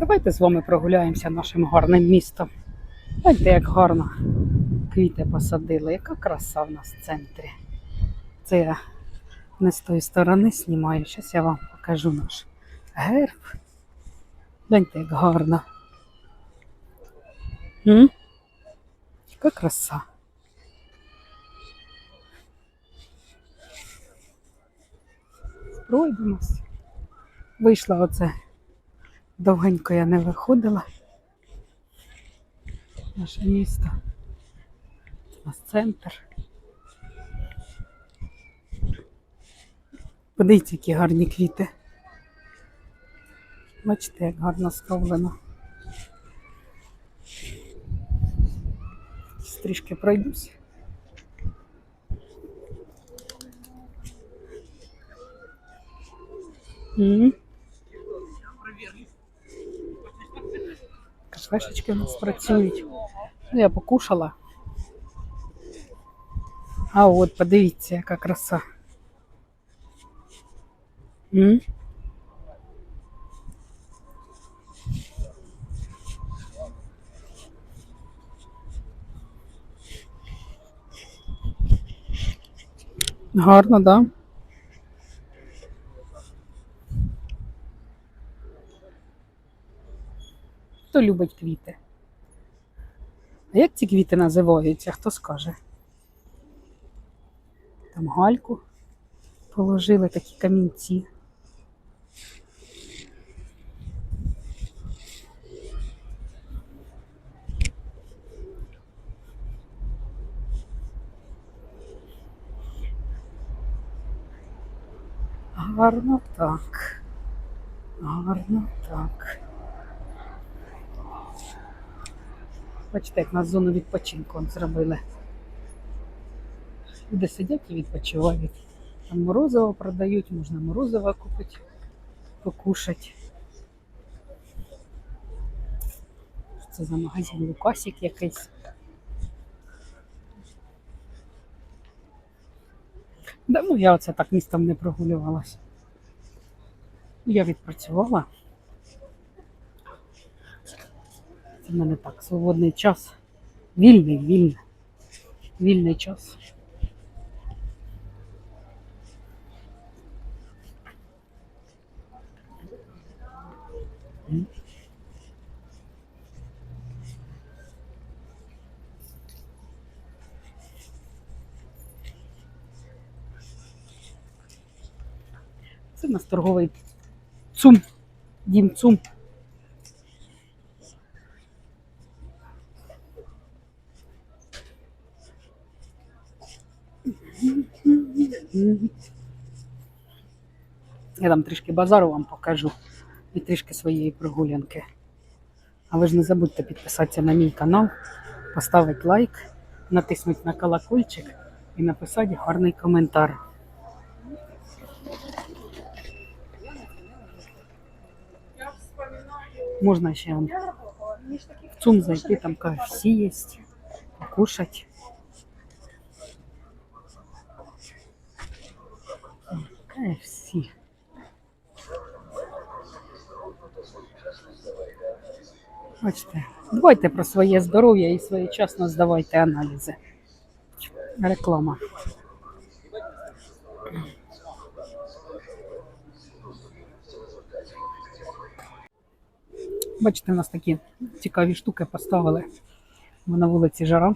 Давайте з вами прогуляємося нашим гарним містом. Гляньте, як гарно квіти посадили. Яка краса в нас в центрі. Це я не з тої сторони знімаю. Зараз я вам покажу наш герб. Гляньте, як гарно. М? Яка краса. Пройдемось. Вийшла оце. Довгенько я не виходила. Наше місто. У нас центр. Подивіться, які гарні квіти. Бачите, як гарно справлено. Трішки пройдусь. М. Кафешечки у нас працюють. Ну, я покушала. А от, подивіться, яка краса. М? Гарно, да? Хто любить квіти? А як ці квіти називаються? Хто скаже? Там гальку положили такі камінці. Гарно так. Гарно так. Бачите, як на зону відпочинку зробили. Люди сидять і відпочивають. Там морозиво продають, можна морозиво купити, покушати. Це за магазин Лукасик якийсь. Давно я оце так містом не прогулювалася. Я відпрацювала. Це в мене так, свободний час. Вільний, вільний. Вільний час. Це в нас торговий цум. Дім цум. Я там трішки базару вам покажу і трішки своєї прогулянки. А ви ж не забудьте підписатися на мій канал, поставити лайк, натиснути на колокольчик і написати гарний коментар. Можна ще в ЦУМ зайти, там KFC є, покушать. KFC. Бачите, дбайте про своє здоров'я і своєчасно здавайте аналізи. Реклама. Бачите, у нас такі цікаві штуки поставили. Бо на вулиці жара.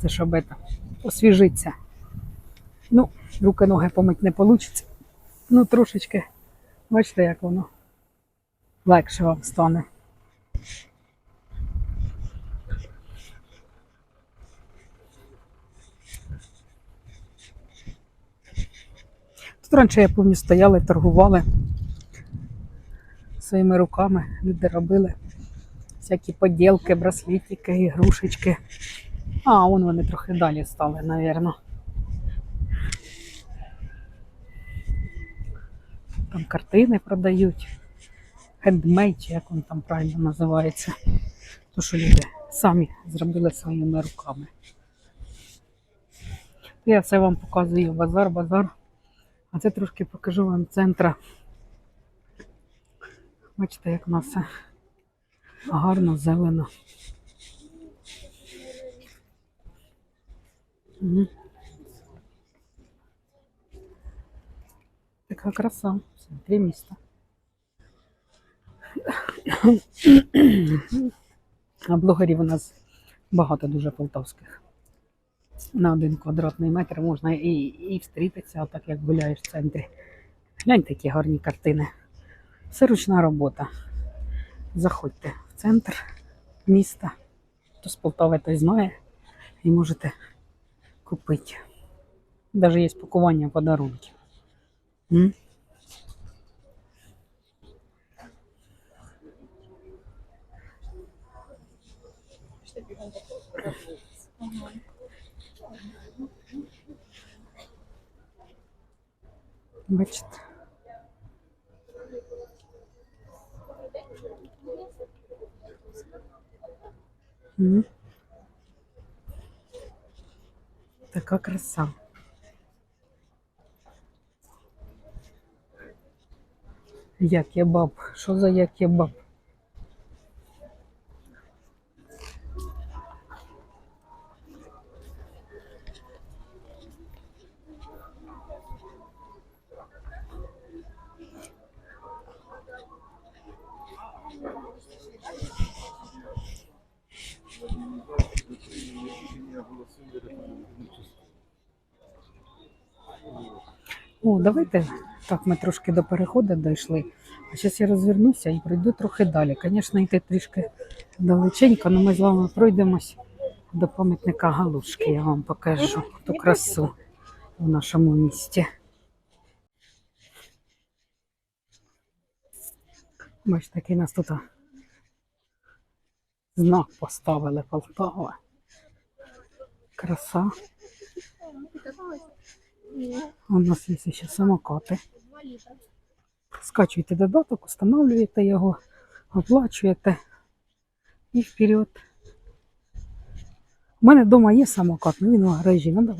Це это, освіжиться. Ну, руки ноги помить не вийде. Ну, трошечки, бачите, як воно легше вам стане. Тут раніше я пам'ятаю, стояли, торгували своїми руками. Люди робили всякі поділки, браслетики, ігрушечки. А, вон вони трохи далі стали, напевно. Там картини продають. Хендмейд, як він там правильно називається. То, що люди самі зробили своїми руками. Я все вам показую базар, базар. А це трошки покажу вам центра Бачите, як у нас все гарно, зелено. Мгм. Така краса центрі міста. А блогерів у нас багато дуже полтавських. На один квадратний метр можна і, і встрітися, так як гуляєш в центрі. Гляньте, які гарні картини. Це ручна робота. Заходьте в центр міста. Хто з Полтави той знає і можете купити. Навіть є пакування подарунків. М? Бачите? М. Така краса. Як я баб. Що за як я баб? О, давайте. Так, ми трошки до переходу дійшли. А зараз я розвернуся і пройду трохи далі. Звісно, йти трішки далеченько, але ми з вами пройдемось до пам'ятника Галушки. Я вам покажу ту красу в нашому місті. Бачите, який нас тут знак поставили Полтава. Краса. У нас є ще самокати. Скачуєте додаток, встановлюєте його, оплачуєте і вперед. У мене вдома є самокат, але він у гаражі. Надо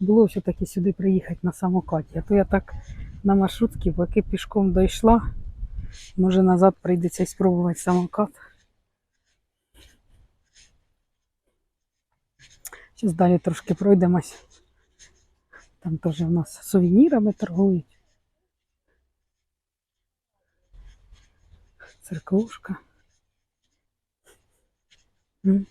було все-таки сюди приїхати на самокаті. А то я так на маршрутці, поки пішком дійшла, може назад прийдеться спробувати самокат. Зараз далі трошки пройдемось. Там теж у нас сувенірами торгують. Церквушка. М.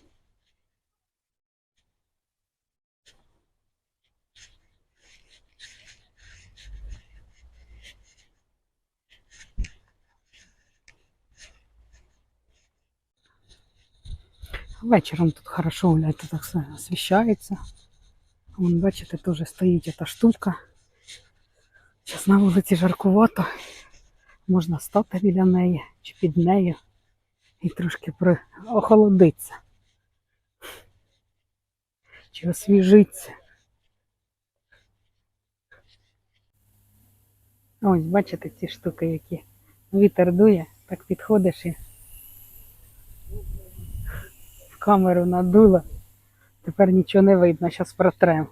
Вечором тут хорошо гуляти, так все освіщається. Вон, бачите, теж стоїть эта штука. Зараз на вулиці жаркувато. Можна стати біля неї чи під нею і трошки охолодитися. Чи освіжитися. Ось, бачите ці штуки, які вітер дує, так підходиш і в камеру надуло. Тепер нічого не видно, зараз протрем.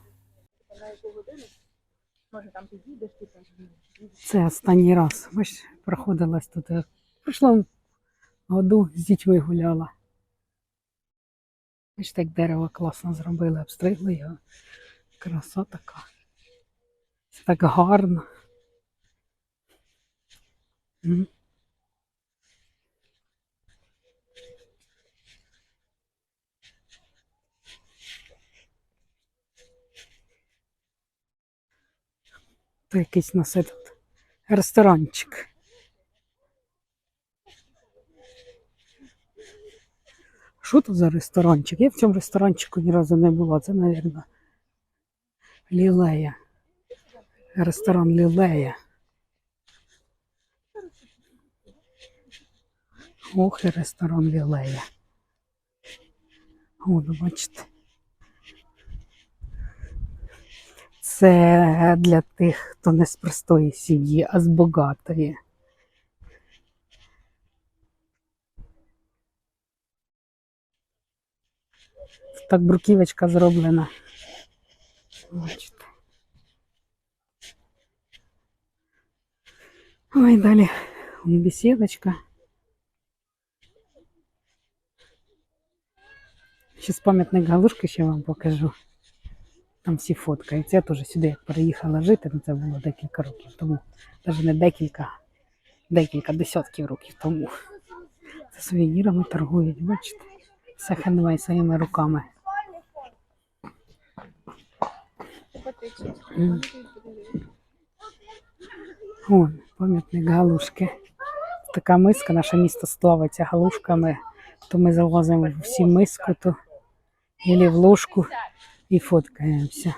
Може там підійдеш, ти. Це останній раз. Бач, проходилась тут. е, В прошлому году з дітьми гуляла. Бач, так дерево класно зробили, обстригли його. Краса така. Це так гарно. М. Якийсь нас этот ресторанчик. Що тут за ресторанчик? Я в цьому ресторанчику ні разу не була. Це, мабуть, Лілея. Ресторан Лілея. Ох, і ресторан Лілея. О, ви бачите. Це для тих, хто не з простої сім'ї, а з богатої. Так бруківочка зроблена. Бачите. Ой, далі бесідочка. Ще пам'ятник галушки ще вам покажу. Там всі фоткаються. Я теж сюди як переїхала жити, ну це було декілька років тому. Навіть не декілька, декілька десятків років тому. Це сувенірами торгують, бачите? Все хендмейд своїми руками. О, пам'ятник галушки. Така миска, наше місто славиться галушками. То ми залазимо в всі миску, то или в ложку і фоткаємося.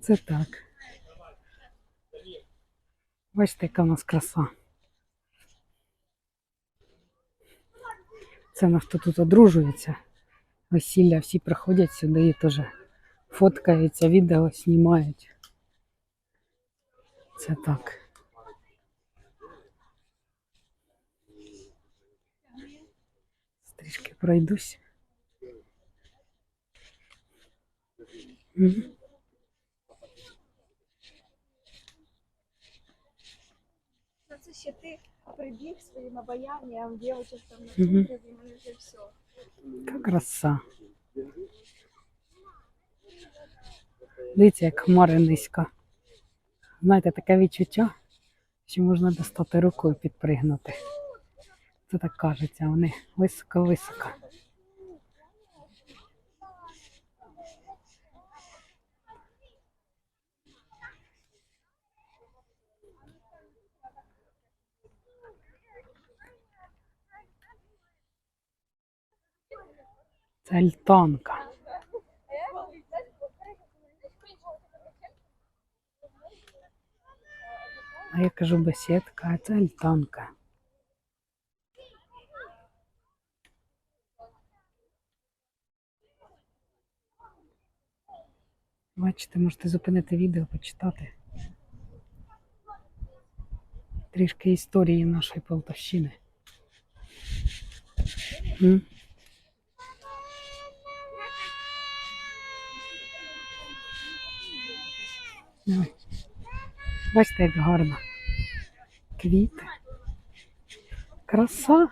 Це так. Бачите, яка в нас краса. Це на хто тут одружується. Весілля всі приходять сюди і теж фоткаються, відео знімають. Це так. Трішки пройдусь. Ну, це ще ти прибіг своїм обаянням, дівчат там на кухні, і вже все. Яка краса. Дивіться, як хмари низько. Знаєте, таке відчуття, що можна достати руку і підпригнути. Це так кажеться, вони високо-високо. Це альтанка. А я кажу бесідка, а це альтанка. Бачите, можете зупинити відео, почитати. Трішки історії нашої Полтавщини. М? Бачите, як гарно. Квіти. Краса.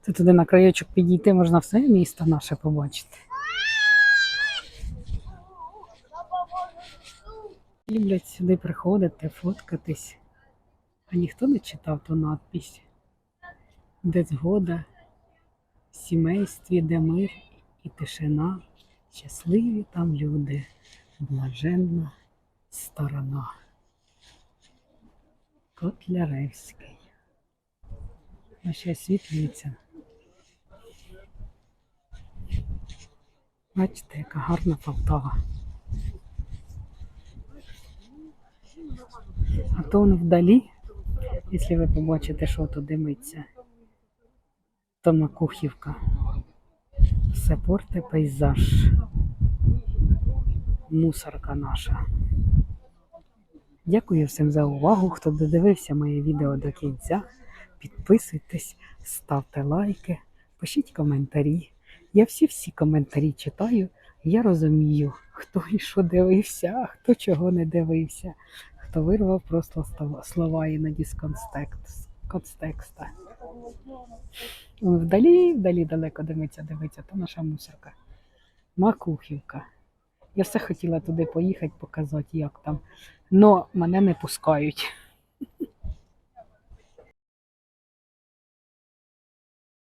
Це туди на краєчок підійти, можна все місто наше побачити. Люблять сюди приходити, фоткатись. А ніхто не читав ту надпись, де згода, в сімействі, де мир і тишина, щасливі там люди, блаженна сторона. Котляревський. А ще освітлюється. Бачите, яка гарна Полтава. А то воно вдалі, якщо ви побачите, що тут димиться, то Макухівка. Все порте пейзаж. Мусорка наша. Дякую всім за увагу, хто додивився моє відео до кінця. Підписуйтесь, ставте лайки, пишіть коментарі. Я всі-всі коментарі читаю. Я розумію, хто і що дивився, а хто чого не дивився, хто вирвав просто слова- іноді з контекст- контекста. Вдалі, вдалі далеко дивиться, дивиться, то наша мусорка. Макухівка. Я все хотіла туди поїхати, показати, як там. Но мене не пускають.